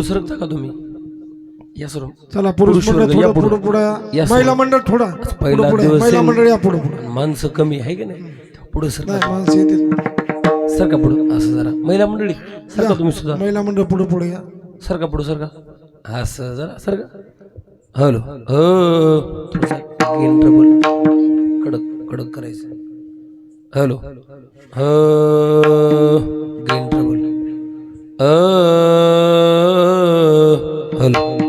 पुढे सरकता का तुम्ही? या सर. चला पुरुष पुरुष मंडळ वर्ग या थोडं पुढं. पुढे पुढे. या महिला. मंडळ थोडा. पहिला पुढे पुढे. दिवस महिला आहे. मंडळ या पुढे पुढे. माणसं कमी आहे की नाही? पुढे सरका नाही माणसं येते सरका पुढं. असं जरा. महिला मंडळी सरका तुम्ही सुद्धा. महिला मंडळ पुढे पुढे या. सरका पुढं सरका. असं जरा सरका. हॅलो. हो. थोडंसं गेन ट्रबल कडक कडक करायचं. हॅलो. हो. Gain trouble hello.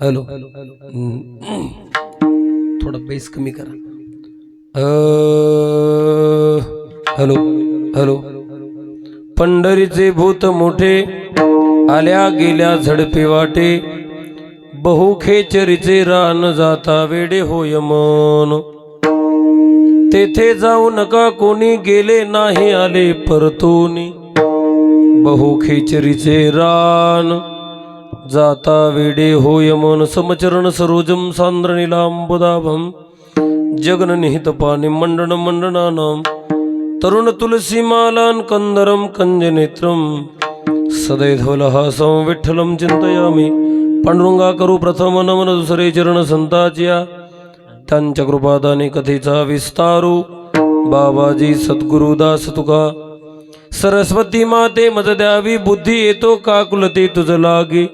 हॅलो. थोडा बेस कमी करा. हॅलो. हॅलो. पंढरीचे भूत मोठे आल्या गेल्या झडपे वाटे. बहु खेचरीचे रान जाता वेडे होय मन. तेथे जाऊ नका कोणी गेले नाही आले परतूनी. बहु खेचरीचे रान. जाता वेडे होय मन समचरण सरोजम सांद्र निलांबुदाभम जगन निहित पाणी मंडन मंडनानाम तरुण तुलसी मालान कंदरम कंज नेत्रम सदैधवलहासं विठ्ठलं चिंतयामी पांडुरंगा करू प्रथम नमन दुसरे चरण संताच्या त्यांच्या कृपादाने कथेचा विस्तारू. बाबाजी सद्गुरुदास तुका सरस्वती माते मज द्यावी बुद्धी येतो काकुलते तुझ लागे?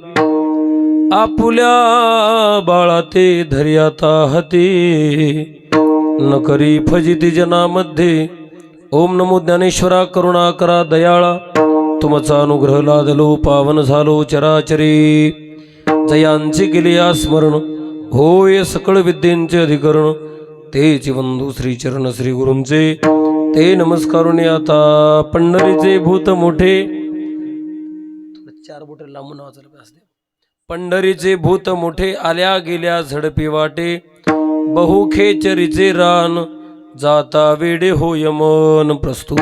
आपुल्या बाळा ते धर्याता हते न करी फजिती जनामध्ये ओम नमो ज्ञानेश्वरा करुणा करा दयाळा तुमचा अनुग्रह लादलो पावन झालो चराचरी. जयांचे गेले स्मरण होय सकळ विद्येंचे अधिकरण तेच बंधू श्री चरण श्री गुरूंचे. ते नमस्कारुणे आता. पंढरीचे भूत मोठे. चार बोटे लांबून असते पंढरीचे भूत मोठे आल्या गेल्या झडपी वाटे. बहु खेचरीचे रान जाता वेडे होय मन प्रस्तुत.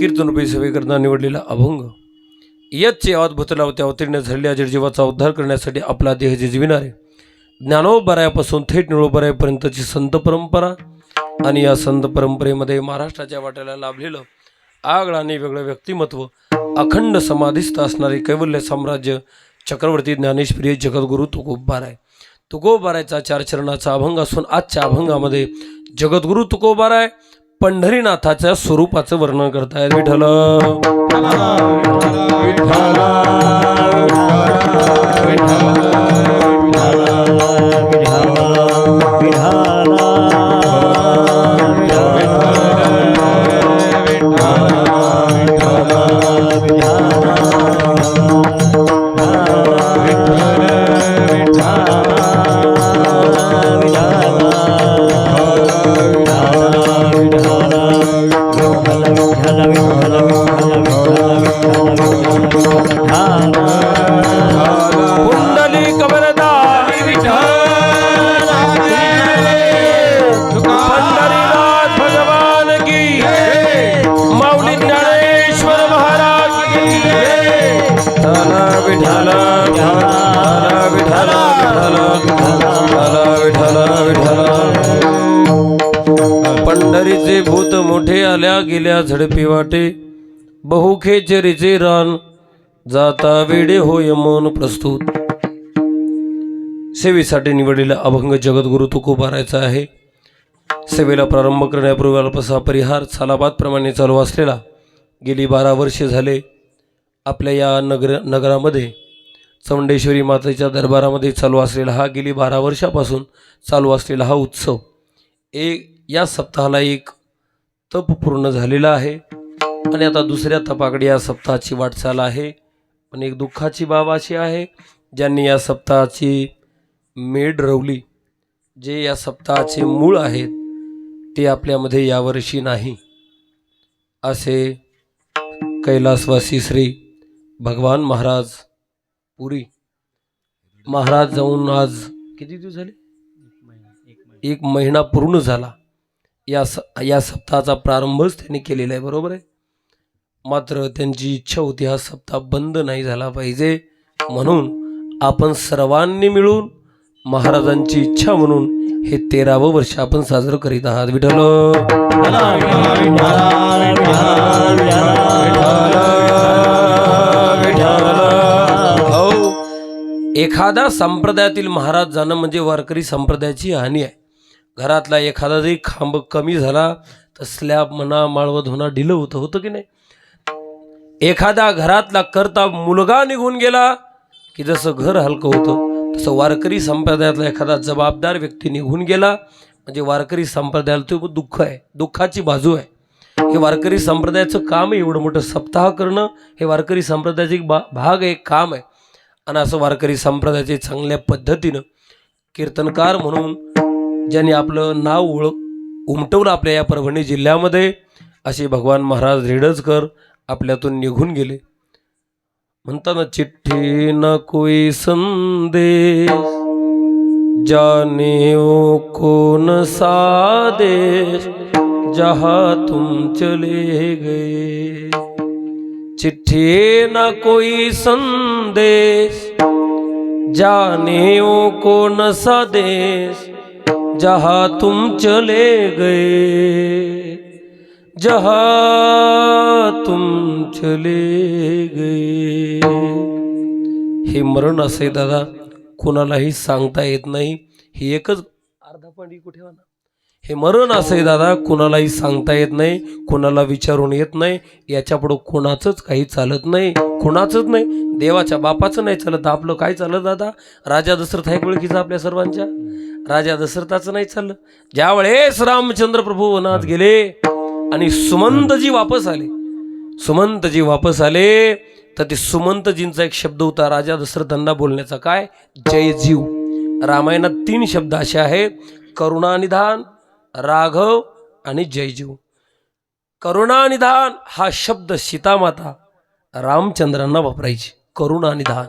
कीर्तन रुपये सेवेकरता निवडलेला अभंग. यच्चे अद्भुत लावत्या अवतीर्ण झालेल्या जीवाचा उद्धार करण्यासाठी आपला देह जिजविणारे. ज्ञानोबरायापासून थेट निळोबरायापर्यंतची संत परंपरा. आणि या संत परंपरेमध्ये महाराष्ट्राच्या वाट्याला लाभलेलं आगळ आणि वेगळं व्यक्तिमत्व अखंड समाधिस्थ असणारे कैवल्य साम्राज्य चक्रवर्ती ज्ञानेश्वरी जगद्गुरु तुकोबाराय तुकोबारायचा चार चरणाचा अभंग असून आजच्या अभंगामध्ये जगद्गुरु तुकोबाराय पंढरीनाथाच्या स्वरूपाचं वर्णन करतायत विठ्ठल कुंडली विठ्ठला विठ्ठला विठ्ठला विठ्ठला. विठ्ठला विठ्ठला पंढरीचे भूत मोठे आल्या गेल्या झडपी वाटे. बहुखेचरीचे रान जाता वेडे होय मन प्रस्तुत. सेवेसाठी निवडलेला अभंग जगद्गुरु तुकोबारायचा आहे. सेवेला प्रारंभ करण्यापूर्वी अल्पसा परिहार सालाबादप्रमाणे चालू असलेला. गेली बारा वर्षे झाले. आपल्या या नगर नगरामध्ये चौंडेश्वरी मातेच्या दरबारामध्ये चालू असलेला हा गेली बारा वर्षापासून चालू असलेला हा उत्सव एक या सप्ताहाला एक तप पूर्ण झालेला आहे. आणि आता दुसऱ्या तपाकडे या सप्ताहाची वाटचाल आहे. पण एक दुःखाची बाब अशी आहे ज्यांनी या सप्ताहाची मेढ रवली जे या सप्ताहाचे मूळ आहेत ते आपल्यामध्ये यावर्षी नाही. असे कैलासवासी श्री भगवान महाराज पुरी महाराज जाऊन आज किती दिवस झाले एक महिना पूर्ण झाला या स या सप्ताहाचा प्रारंभच त्यांनी केलेला आहे बरोबर आहे मात्र त्यांची इच्छा होती हा सप्ताह बंद नाही झाला पाहिजे म्हणून आपण सर्वांनी मिळून महाराजांची इच्छा म्हणून हे तेरावं वर्ष आपण साजरं करीत आहात विठल विठ्ठल हो. एखादा संप्रदायातील महाराज जाणं म्हणजे वारकरी संप्रदायाची हानी आहे. घरातला एखादा जरी खांब कमी झाला तर स्लॅब म्हणा माळवत होणं ढिलं होतं होतं की नाही? एखादा घरातला करता मुलगा निघून गेला की जसं घर हलकं होतं तसं वारकरी संप्रदायातला एखादा जबाबदार व्यक्ती निघून गेला म्हणजे वारकरी संप्रदायाला तो दुःख आहे दुःखाची बाजू आहे. हे वारकरी संप्रदायाचं काम आहे एवढं मोठं सप्ताह करणं. हे वारकरी संप्रदायाचे एक बा भाग आहे काम आहे. आणि असं वारकरी संप्रदायाचे चांगल्या पद्धतीनं कीर्तनकार म्हणून ज्यांनी आपलं नाव ओळख उमटवलं आपल्या या परभणी जिल्ह्यामध्ये असे भगवान महाराज रेडजकर आपल्यातून निघून गेले. म्हणताना चिठ्ठी न कोई संदेश जाने को न सादेश. जहाँ तुम चले गए। चिट्ठी न कोई संदेश जाने को न सा देश जहाँ तुम चले गए। जहाँ तुम चले गए। हे मरण असे दादा कोणालाही सांगता येत नाही. ही एकच अर्धा पाणी कुठे ना हे मरण असं आहे दादा कुणालाही सांगता येत नाही कुणाला विचारून येत नाही याच्यापुढं कुणाचंच काही चालत नाही कुणाचंच नाही देवाच्या बापाचं नाही चालत आपलं काय चालत दादा? राजा दशरथ आहे ओळखीचा आपल्या सर्वांच्या? राजा दशरथाचं नाही चाललं. ज्या वेळेस रामचंद्र प्रभू वनात गेले आणि सुमंतजी वापस आले सुमंतजी वापस आले तर ते सुमंतजींचा एक शब्द होता राजा दशरथांना बोलण्याचा काय? जय जीव. रामायणात तीन शब्द असे आहेत करुणानिधान राघव आणि जयजीव. करुणानिधान हा शब्द सीतामाता रामचंद्रांना वापरायची. करुणानिधान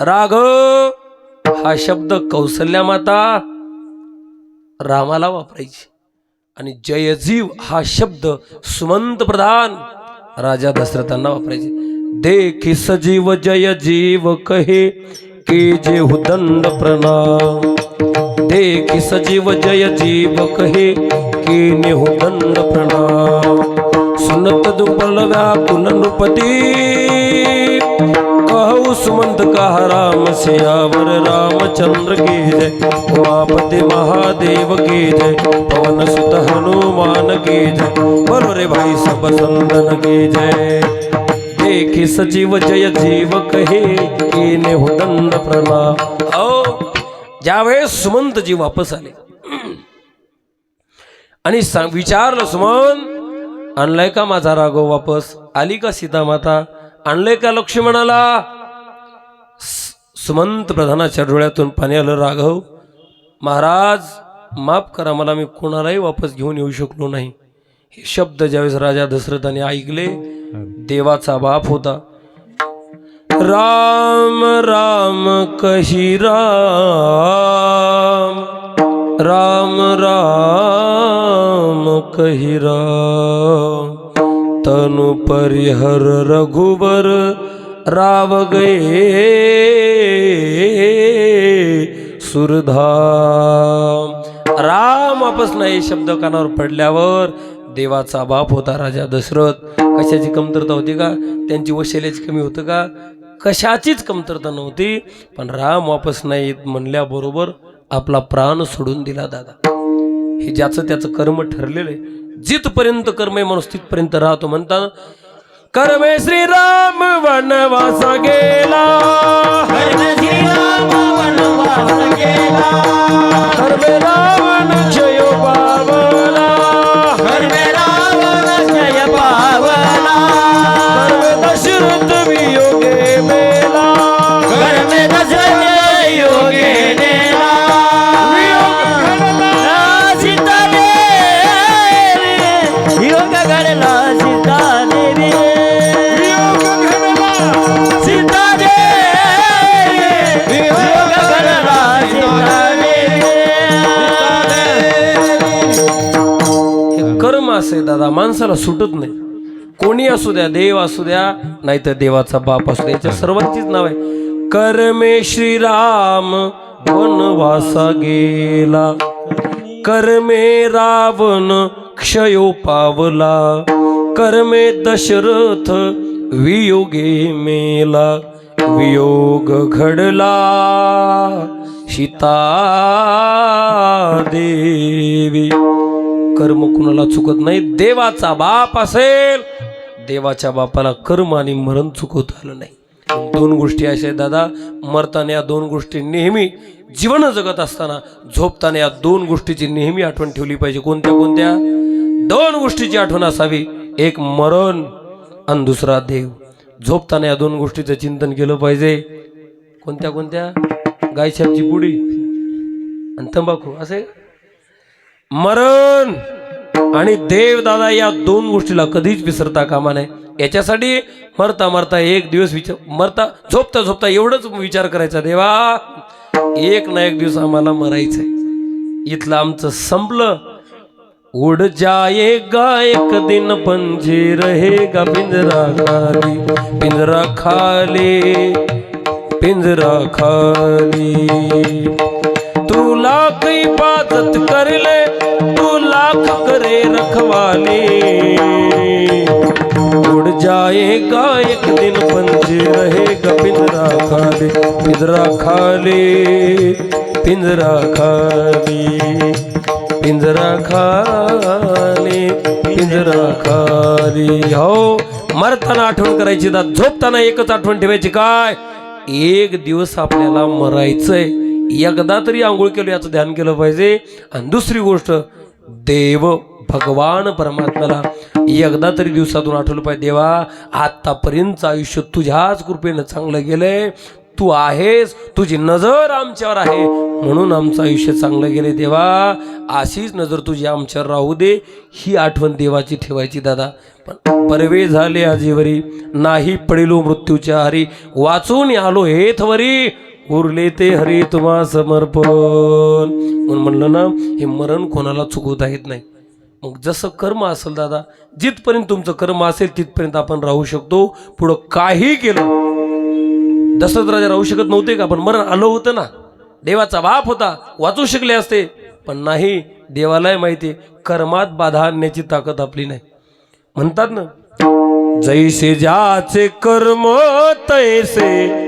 राघव हा शब्द कौसल्या माता रामाला वापरायची. आणि जयजीव हा शब्द सुमंत प्रधान राजा दशरथांना वापरायचे. देखी सजीव जय जीव कहे के जे हुदंड प्रणाम. देखी सजीव जय जीव कहे की ने दंड प्रणाम. सुनत दुपल व्याकुल नृपती. कहु सुमंत कहा राम सियावर रामचंद्र की जय उमापति महादेव की जय पवन सुत हनुमान की जय बोलो रे भाई सब संदन की जय देखी सजीव जय जीव कहे की नेहु दंड प्रणाम. आओ. ज्यावेळेस सुमंतजी वापस आले. आणि विचारलं सुमंत आणलाय का माझा राघव वापस? आली का सीता माता आणलंय का लक्ष्मणाला? सुमंत प्रधानाच्या डोळ्यातून पाणी आलं राघव महाराज माफ करा मला मी कोणालाही वापस घेऊन येऊ शकलो नाही. हे शब्द ज्यावेळेस राजा दशरथाने ऐकले देवाचा बाप होता. राम राम कही राम? राम राम कही राम? तनु परिहर रघुबर राव गए। सुरधाम। राम वापस नाही शब्द कानावर पडल्यावर देवाचा बाप होता राजा दशरथ. कशाची कमतरता होती का? त्यांची वशैल्याची कमी होतं का? कशाचीच कमतरता नव्हती. पण राम वापस नाही येत म्हणल्याबरोबर आपला प्राण सोडून दिला दादा. हे ज्याचं त्याचं कर्म ठरलेलं आहे. जिथपर्यंत कर्म आहे माणूस तिथपर्यंत राहतो म्हणतात कर्मे श्रीराम वनवासा गेला. कर्मे रावण क्षय पावला. कर्मे दशरथ हे आहे दादा माणसाला सुटत नाही. कोणी असू द्या देव असू द्या नाहीतर देवाचा बाप असू द्या याच्या सर्वांचीच नाव आहे. कर्मे श्रीराम वनवासा गेला. कर्मे रावण क्षयो पावला. कर्मे दशरथ वियोगे मेला. वियोग घडला. सीता देवी. कर्म कुणाला चुकत नाही देवाचा बाप असेल. देवाच्या बापाला कर्म आणि मरण चुकवता आलं नाही. दोन गोष्टी अशा आहेत दादा मरताना या दोन गोष्टी नेहमी जीवन जगत असताना झोपताना या दोन गोष्टीची नेहमी आठवण ठेवली पाहिजे. कोणत्या कोणत्या? दोन गोष्टीची आठवण असावी. एक मरण आणि दुसरा देव. झोपताना या दोन गोष्टीचं चिंतन केलं पाहिजे. कोणत्या कोणत्या? गायछापची पुडी आणि तंबाखू असे मरण! आणि देवदादा या दोन गोष्टीला कधीच विसरता कामा नये. याच्यासाठी मरता मरता एक दिवस विचार मरता झोपता झोपता एवढंच विचार करायचा देवा! एक ना एक दिवस आम्हाला मरायचंय. इथलं आमचं संपलं. उड जाएगा एक दिन पंजे रहेगा पिंजरा खाली पिंजरा खाली पिंजरा खाली. लाख इबादत कर ले तू लाख करे रखवाले। उड़ जाएगा एक दिन पंजे रहेगा पिंजरा खाली पिंजरा खाली पिंजरा खाली पिंजरा खाली पिंजरा खाली। हो मरताना आठवण करायची दा झोपताना एकच आठवण ठेवायची काय? एक दिवस आपल्याला मरायचंय. एकदा तरी आंघोळ केलं याचं ध्यान केलं पाहिजे. आणि दुसरी गोष्ट देव भगवान परमात्म्याला एकदा तरी दिवसातून आठवलं पाहिजे देवा आत्तापर्यंतचं आयुष्य तुझ्याच कृपेनं चांगलं गेलंय तू आहेस तुझी नजर आमच्यावर आहे. म्हणून आमचं आयुष्य चांगलं गेले देवा. अशीच नजर तुझी आमच्यावर राहू दे. ही आठवण देवाची ठेवायची दादा. पण परवे झाले आजीवरी नाही पडिलो मृत्यूच्या हरी. वाचून आलो हेथवरी उरले ते हरी तुम्हा समर्पण. म्हणून म्हणलं ना हे मरण कोणाला चुकवता येत नाही. मग जसं कर्म असेल दादा जिथपर्यंत तुमचं कर्म असेल तिथपर्यंत आपण राहू शकतो. पुढं काही केलं. दशरथ राजा राहू शकत नव्हते का? पण मरण आलं होतं ना. देवाचा बाप होता वाचू शकले असते. पण नाही देवालाही माहिती कर्मात बाधा आणण्याची ताकद आपली नाही. म्हणतात ना जैसे ज्याचे कर्म तैसे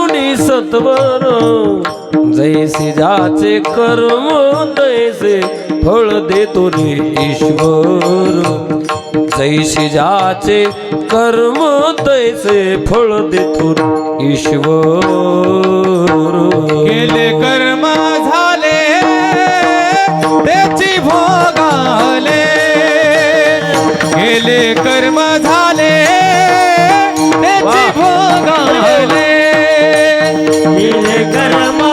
जाणून सत्वर जैसे ज्याचे कर्म तैसे फळ देतो रे ईश्वर. जैसे ज्याचे कर्म तैसे फळ देतो ईश्वर. केले कर्म झाले त्याची भोगाले गेले कर्म झाले त्याची भोगाले गेले कर्म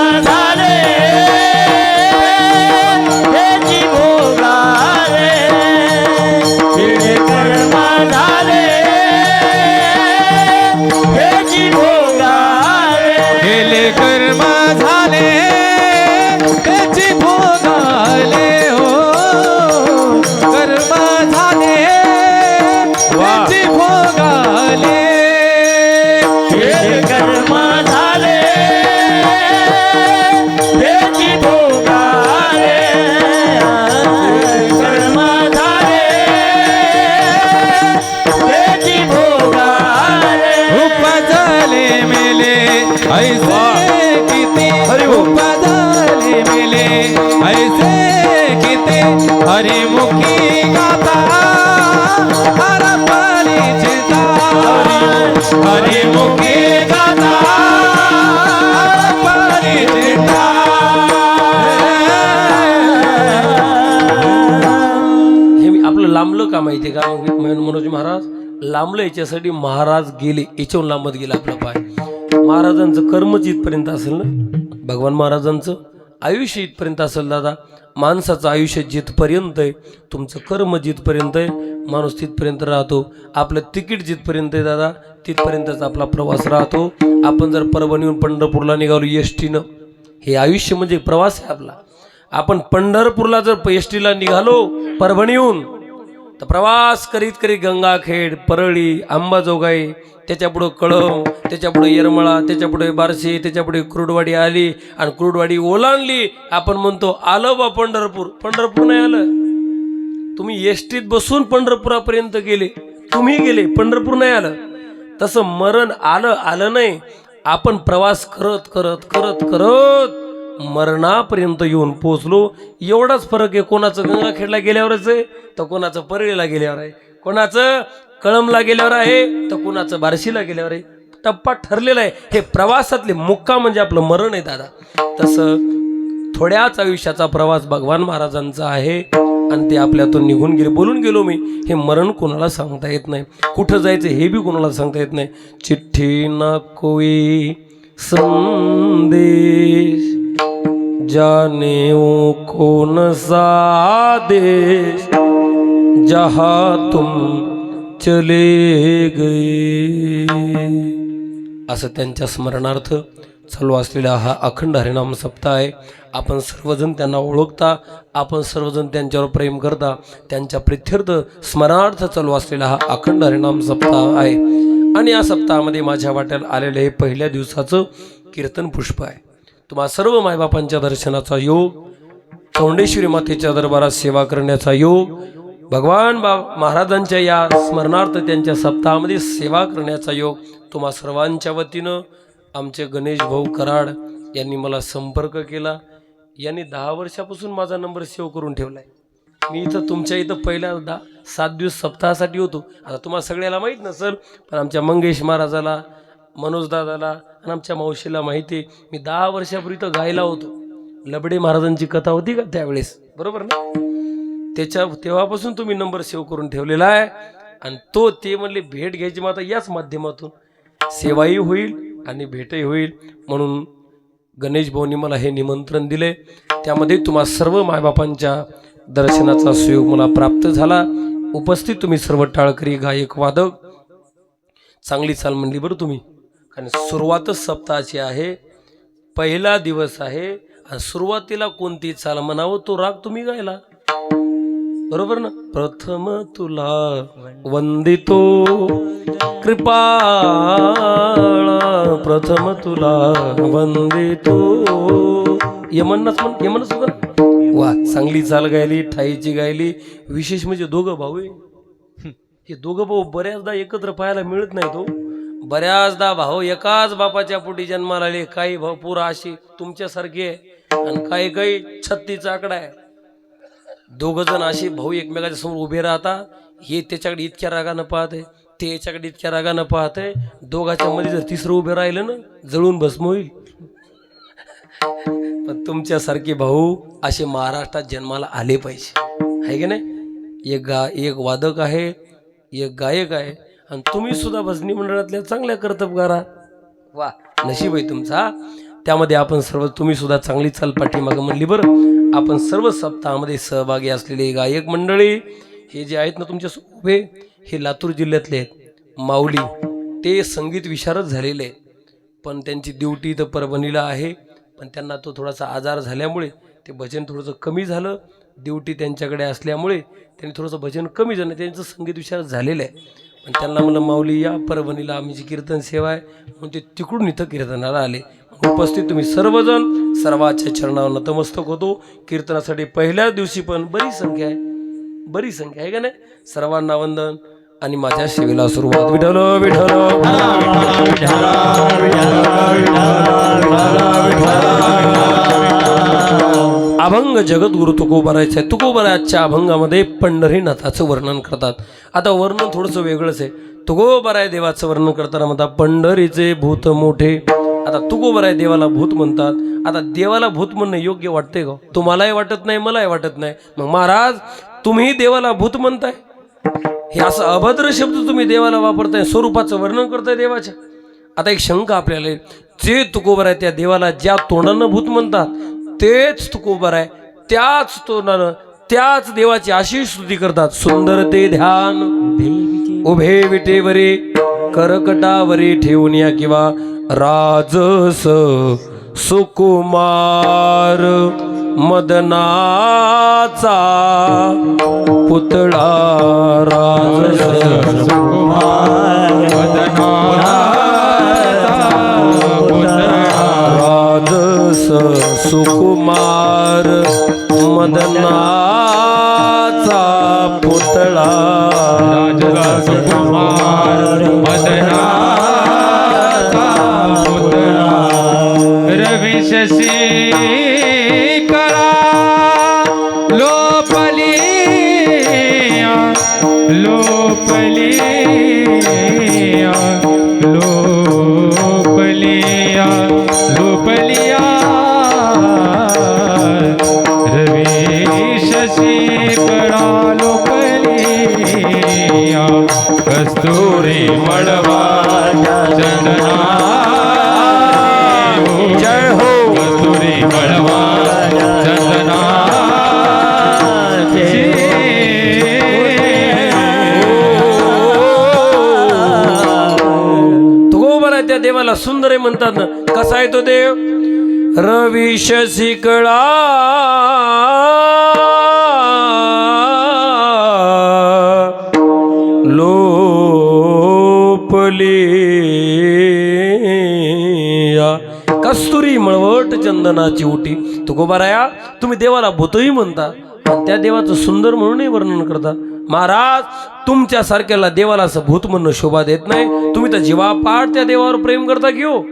लांबलं का माहिती आहे का मनोज महाराज? लांबलं याच्यासाठी महाराज गेले याच्याहून लांबत गेला आपला पाय. महाराजांचं कर्मच इथपर्यंत असेल ना? भगवान महाराजांचं? आयुष्य इथपर्यंत असेल दादा. माणसाचं आयुष्य जिथपर्यंत आहे तुमचं कर्म जिथपर्यंत आहे माणूस तिथपर्यंत राहतो. आपलं तिकीट जिथपर्यंत आहे दादा तिथपर्यंतच आपला प्रवास राहतो. आपण जर परभणीहून पंढरपूरला निघालो एस टीनं हे आयुष्य म्हणजे प्रवास आहे आपला. आपण पंढरपूरला जर एस टीला निघालो परभणीहून तर प्रवास करीत करीत गंगाखेड परळी अंबाजोगाई त्याच्यापुढं कळम त्याच्यापुढे येरमळा त्याच्यापुढे बारशी त्याच्यापुढे क्रूडवाडी आली आणि क्रूडवाडी ओलांडली. आपण म्हणतो आलं बा पंढरपूर. पंढरपूर नाही आलं. तुम्ही एसटीत बसून पंढरपुरापर्यंत गेले. तुम्ही गेले पंढरपूर नाही आलं. तसं मरण आलं आलं नाही. आपण प्रवास करत करत करत करत मरणापर्यंत येऊन पोचलो एवढाच फरक आहे कोणाचं गंगाखेडला गेल्यावरच आहे तर कोणाचं परळीला गेल्यावर आहे. कोणाचं कळमला गेल्यावर आहे तर कोणाचं बार्शीला गेल्यावर आहे. टप्पा ठरलेला आहे. हे प्रवासातले मुक्का म्हणजे आपलं मरण आहे दादा. तसं थोड्याच आयुष्याचा प्रवास भगवान महाराजांचा आहे आणि ते आपल्यातून निघून गेले. बोलून गेलो मी हे मरण कोणाला सांगता येत नाही. कुठं जायचं हे बी कोणाला सांगता येत नाही. चिठ्ठी ना कोई संदेश. जाने वो कौन सा देश जहा तुम चले गए। असं त्यांच्या स्मरणार्थ चालू असलेला हा अखंड हरिनाम सप्ताह आहे. आपण सर्वजण त्यांना ओळखता आपण सर्वजण त्यांच्यावर प्रेम करता त्यांच्या प्रित्यर्थ स्मरणार्थ चालू असलेला हा अखंड हरिनाम सप्ताह आहे. आणि या सप्ताहामध्ये माझ्या वाट्याला आलेलं हे पहिल्या दिवसाचं कीर्तन पुष्प आहे. तुम्हा सर्व मायबापांच्या दर्शनाचा योग चौंडेश्वरी मातेच्या दरबारात सेवा करण्याचा योग भगवान बा महाराजांच्या या स्मरणार्थ त्यांच्या सप्ताहामध्ये सेवा करण्याचा योग तुम्हा सर्वांच्या वतीनं आमचे गणेश भाऊ कराड यांनी मला संपर्क केला. यांनी दहा वर्षापासून माझा नंबर सेव्ह करून ठेवला आहे मी इथं तुमच्या इथं पहिल्या दहा सात दिवस सप्ताहासाठी होतो. आता तुम्हाला सगळ्याला माहीत नसेल पण आमच्या मंगेश महाराजाला मनोजदादाला आणि आमच्या मावशीला माहिती आहे मी दहा वर्षापूर्वी तर गायला होतो. लबडे महाराजांची कथा होती का त्यावेळेस? बरोबर ना? त्याच्या तेव्हापासून तुम्ही नंबर सेव्ह करून ठेवलेला आहे. आणि तो ते म्हणले भेट घ्यायची माता याच माध्यमातून. सेवाही होईल आणि भेटही होईल. म्हणून गणेश भाऊनी मला हे निमंत्रण दिले. त्यामध्ये तुम्हा सर्व मायबापांच्या दर्शनाचा सुयोग मला प्राप्त झाला. उपस्थित तुम्ही सर्व टाळकरी गायक वादक. चांगली चाल म्हणली बरं तुम्ही. कारण सुरुवातच सप्ताहाची आहे. पहिला दिवस आहे. आणि सुरुवातीला कोणती चाल म्हणावं? तो राग तुम्ही गायला. बरोबर ना? प्रथम तुला वंदितो. कृपाळा प्रथम तुला वंदितो. यमनच म्हण यमनच म्हण वा चांगली चाल गायली ठाईची गायली. विशेष म्हणजे दोघं भाऊ हे दोघं भाऊ बऱ्याचदा एकत्र पाहायला मिळत नाही तो हो. बऱ्याचदा भाऊ एकाच बापाच्या पोटी जन्माला आले. काही भाऊ पुरा अशी तुमच्यासारखी आहे आणि काही काही छत्तीचा आकडा आहे दोघ जण असे भाऊ एकमेकाच्या समोर उभे राहता. हे त्याच्याकडे इतक्या रागानं पाहते ते याच्याकडे इतक्या रागानं पाहते दोघाच्या मध्ये जर तिसरं उभे राहिलं ना जळून भस्म होईल. पण तुमच्यासारखे भाऊ असे महाराष्ट्रात जन्माला आले पाहिजे. आहे की नाही? एक गा एक वादक आहे एक गायक आहे. आणि तुम्ही सुद्धा भजनी मंडळातल्या चांगल्या कर्तबगारा. वा. नशीब आहे तुमचा. त्यामध्ये आपण सर्व तुम्ही सुद्धा चांगली चाल पाठीमागं म्हणली बरं. आपण सर्व सप्ताहामध्ये सहभागी असलेले गायक मंडळी हे जे आहेत ना तुमच्या उभे हे लातूर जिल्ह्यातले आहेत. माऊली ते संगीत विशारद झालेले आहेत. पण त्यांची ड्युटी तर परभणीला आहे. पण त्यांना तो थोडासा आजार झाल्यामुळे ते भजन थोडंसं कमी झालं. ड्युटी त्यांच्याकडे असल्यामुळे त्यांनी थोडंसं भजन कमी झालं. त्यांचं संगीत विशारद झालेलं आहे. आणि त्यांना म्हणलं माऊली या परभणीला आमची कीर्तन सेवा आहे म्हणून ते तिकडून इथं कीर्तनाला आले उपस्थित तुम्ही सर्वजण सर्वाच्या चरणावर नतमस्तक होतो कीर्तनासाठी पहिल्याच दिवशी पण बरीच संख्या आहे बरी संख्या आहे का नाही सर्वांना वंदन आणि माझ्या सेवेला सुरुवात विठल विठल अभंग जगद्गुरु तुकोबारायचं आहे तुकोबाराच्या अभंगामध्ये पंढरीनाथाचं वर्णन करतात. आता वर्णन थोडंसं वेगळंच आहे. तुकोबाराय देवाचं वर्णन करताना म्हणतात पंढरीचे भूत मोठे. आता तुकोबाराय देवाला भूत म्हणतात. आता देवाला भूत म्हणणं योग्य वाटते का? तुम्हालाही वाटत नाही मलाही वाटत नाही. मग महाराज तुम्ही देवाला भूत म्हणताय? हे असं अभद्र शब्द तुम्ही देवाला वापरताय स्वरूपाचं वर्णन करताय देवाच्या. आता एक शंका आपल्याला जे तुकोबर आहे त्या देवाला ज्या तोंडानं भूत म्हणतात तेच तुकोबर आहे. त्याच तोंडानं त्याच देवाची अशी स्तुती करतात. सुंदर ते ध्यान उभे विटेवरे करकटावरे ठेवून या किंवा राजस सुकुमार मदनाचा पुतळा राजस. सुकुमार मदनाचा स सुकुमार मदनाचा पुतळा. सुकुमार मदनाचा पुतळा. रवी शशी करा. लोपली लोपली. त्याला सुंदर आहे म्हणतात ना. कसा आहे तो देव? रवी शिकळा लोपली कस्तुरी मळवट चंदनाची उटी. तुकोबाराया तुम्ही देवाला भूतही म्हणता. त्या देवाचं सुंदर म्हणूनही वर्णन करता महाराज तुमच्या सारख्याला देवाला असं भूत म्हणणं शोभा देत नाही. तुम्ही तर जीवापाड त्या देवावर प्रेम करता घेऊ.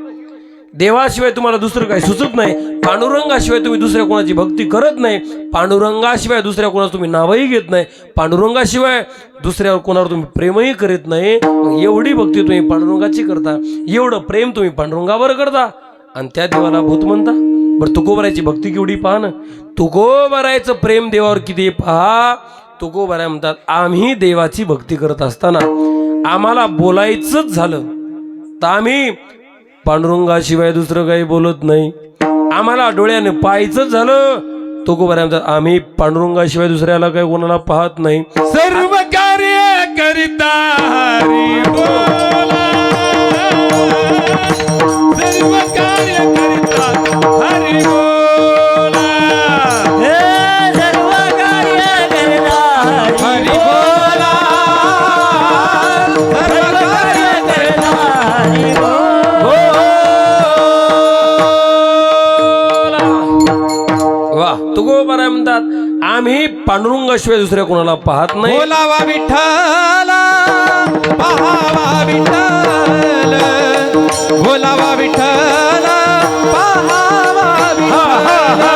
देवाशिवाय तुम्हाला दुसरं काही सुचत नाही. पांडुरंगाशिवाय तुम्ही दुसऱ्या कोणाची भक्ती करत नाही. पांडुरंगाशिवाय दुसऱ्या कोणाचं तुम्ही नावही घेत नाही. पांडुरंगाशिवाय दुसऱ्यावर कोणावर तुम्ही प्रेमही करीत नाही. एवढी भक्ती तुम्ही पांडुरंगाची करता. एवढं प्रेम तुम्ही पांडुरंगावर करता. आणि त्या देवाला भूत म्हणता. बरं तुकोबरायची भक्ती केवढी पहा ना तुकोबरायचं प्रेम देवावर किती पहा. तुकोबराय म्हणतात आम्ही देवाची भक्ती करत असताना आम्हाला बोलायचंच झालं. तर आम्ही पांडुरंगाशिवाय दुसरं काही बोलत नाही. आम्हाला डोळ्याने पाहायचंच झालं. तुकोबराय म्हणतात आम्ही पांडुरंगाशिवाय दुसऱ्याला काही कोणाला पाहत नाही. सर्व कार्य करिता तुकोबराय म्हणतात आम्ही पांडुरंगाशिवाय दुसऱ्या कोणाला पाहत नाही. बोलावा विठ्ठल पहावा विठ्ठल बोलावा विठ्ठल. पहावा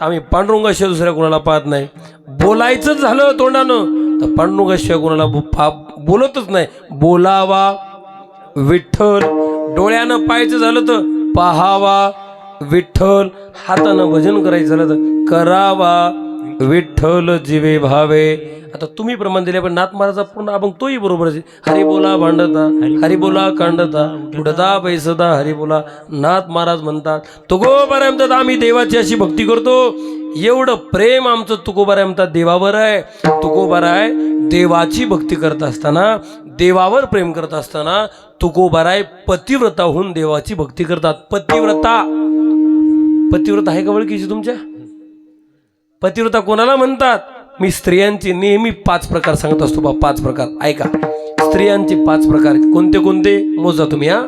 आम्ही पांडुरंगाशिवाय दुसऱ्या कोणाला पाहत नाही. बोलायचंच झालं तोंडानं तर पांडुरंगाशिवाय कोणाला बो- बोलतच नाही. बोलावा विठ्ठल. डोळ्यानं पाहायचं झालं तर पाहावा विठ्ठल. हातानं भजन करायचं झालं तर करावा. विठ्ठल जीवे भावे. आता तुम्ही प्रमाण दिले पण नाथ महाराजा पूर्ण आपण तोही बरोबर हरि हरी बोला भांडता हरी बोला कांडता उडता पैसदा हरी बोला नाथ महाराज म्हणतात तुकोबाराय म्हणतात आम्ही देवाची अशी भक्ती करतो. एवढं प्रेम आमचं तुकोबाराय म्हणतात देवावर आहे. तुकोबाराय देवाची भक्ती करत असताना देवावर प्रेम करत असताना तुकोबाराय पतिव्रता होऊन देवाची भक्ती करतात. पतिव्रता. पतिव्रता आहे का ओळखीची तुमच्या? पतिव्रता कोणाला म्हणतात? मी स्त्रियांची नेहमी पाच प्रकार सांगत असतो बा पाच प्रकार. ऐका. स्त्रियांचे पाच प्रकार कोणते कोणते? मोजा तुम्ही हा.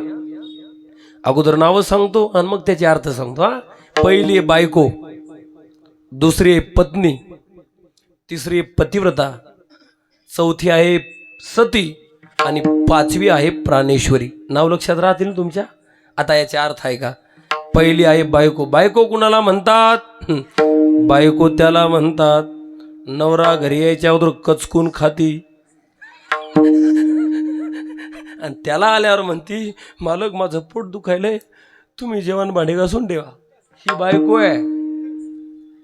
अगोदर नावं सांगतो आणि मग त्याचे अर्थ सांगतो हा. पहिली आहे बायको. दुसरी आहे पत्नी. तिसरी आहे पतिव्रता. चौथी आहे सती. आणि पाचवी आहे प्राणेश्वरी. नाव लक्षात राहतील ना तुमच्या? आता याचा अर्थ आहे का? पहिली आहे बायको. बायको कुणाला म्हणतात? बायको त्याला म्हणतात नवरा घरी यायच्या अगोदर कचकून खाती. आणि त्याला आल्यावर म्हणती मालक माझं पोट दुखायलंय. तुम्ही जेवण भांडे घासून ठेवा. ही बायको आहे.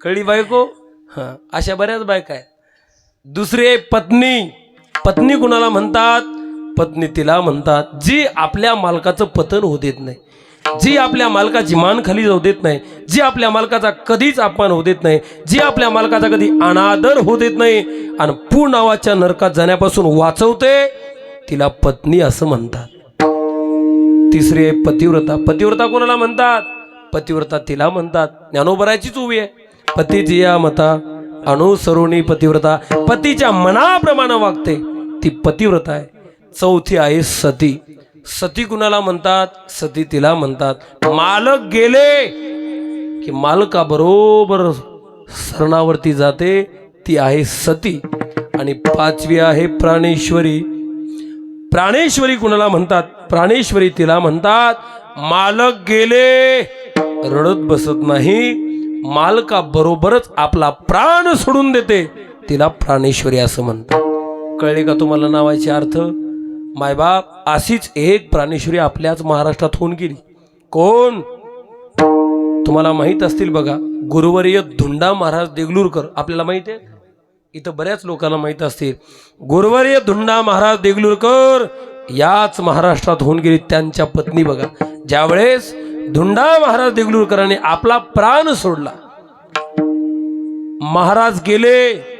कळी बायको? हां अशा बऱ्याच बायका आहेत. दुसरी आहे पत्नी. पत्नी कुणाला म्हणतात? पत्नी तिला म्हणतात जी आपल्या मालकाचं पतन होत येत नाही. जी आपल्या मालकाची मान खाली जाऊ देत नाही जी आपल्या मालकाचा कधीच अपमान होऊ देत नाही जी आपल्या मालकाचा कधी अनादर होऊ देत नाही आणि पू नावाच्या नरकात जाण्यापासून वाचवते तिला पत्नी असं म्हणतात. तिसरी आहे पतिव्रता. पतिव्रता कोणाला म्हणतात? पतिव्रता तिला म्हणतात. ज्ञानोबरायचीच उभी आहे. पतीची या मता अनुसरुणी पतिव्रता. पतीच्या मनाप्रमाणे वागते. ती पतिव्रता आहे. चौथी आहे सती. सती कुणाला म्हणतात? सती तिला म्हणतात. मालक गेले की मालका बरोबर सरणावरती जाते. ती आहे सती आणि पाचवी आहे प्राणेश्वरी. प्राणेश्वरी कुणाला म्हणतात? प्राणेश्वरी तिला म्हणतात मालक गेले. रडत बसत नाही. मालका बरोबरच आपला प्राण सोडून देते. तिला प्राणेश्वरी असं म्हणतात. कळले का तुम्हाला नावाचे अर्थ? मायबाप अशीच एक प्राणेश्वरी आपल्याच महाराष्ट्रात होऊन गेली. कोण? तुम्हाला माहीत असतील बघा गुरुवर्य धुंडा महाराज देगलूरकर. आपल्याला माहीत आहे? इथं बऱ्याच लोकांना माहीत असतील. गुरुवर्य धुंडा महाराज देगलूरकर याच महाराष्ट्रात होऊन गेली त्यांच्या पत्नी बघा. ज्यावेळेस धुंडा महाराज देगलूरकरांनी आपला प्राण सोडला महाराज गेले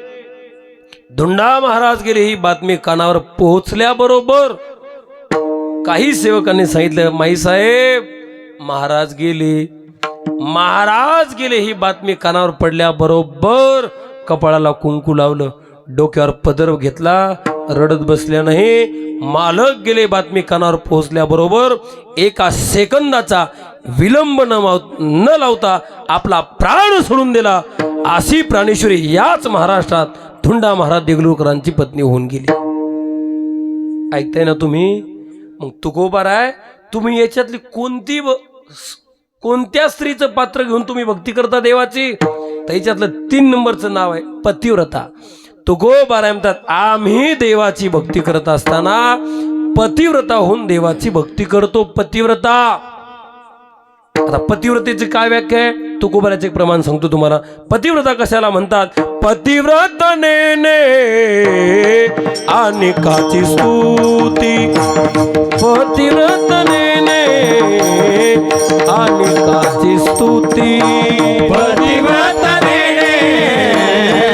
धुंडा महाराज गेले ही बातमी कानावर पोहोचल्याबरोबर काही सेवकांनी सांगितलं माई साहेब महाराज गेले. महाराज गेले ही बातमी कानावर पडल्याबरोबर कपाळाला कुंकू लावलं. डोक्यावर पदर घेतला रडत बसल्या नाही. मालक गेले बातमी कानावर पोहोचल्याबरोबर एका सेकंदाचा विलंब न माव- न लावता आपला प्राण सोडून दिला. अशी प्राणेश्वरी याच महाराष्ट्रात धुंडा महाराज देगलूरकरांची पत्नी होऊन गेली. ऐकताय ना तुम्ही? मग तुकोबा आहे तुम्ही याच्यातली कोणती कोणत्या स्त्रीचं पात्र घेऊन तुम्ही भक्ती करता देवाची? त्याच्यातलं तीन नंबरचं नाव आहे पतिव्रता. तुकोबा आहे म्हणतात आम्ही देवाची भक्ती करत असताना पतिव्रता होऊन देवाची भक्ती करतो पतिव्रता. आता पतिव्रतेची काय व्याख्या आहे? तुकोबाराचे एक प्रमाण सांगतो तुम्हाला. पतिव्रता कशाला म्हणतात? पतिव्रत नेने आणि काची स्तुती. पतिव्रत नेने आणि काची स्तुती. पतिव्रतने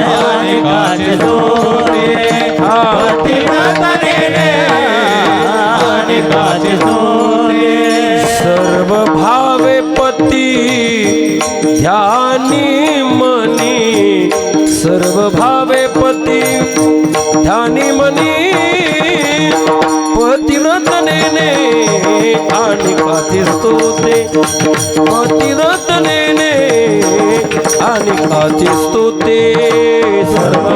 आणि काचे स्तोत्रे. पतिव्रतने आणि काची स्तुती. सर्व भाव ध्यानी मनी सर्व भावे पती ध्यानी मनी पतिरत्नेने आणि काती रतने ने आणि काती स्तुते. सर्व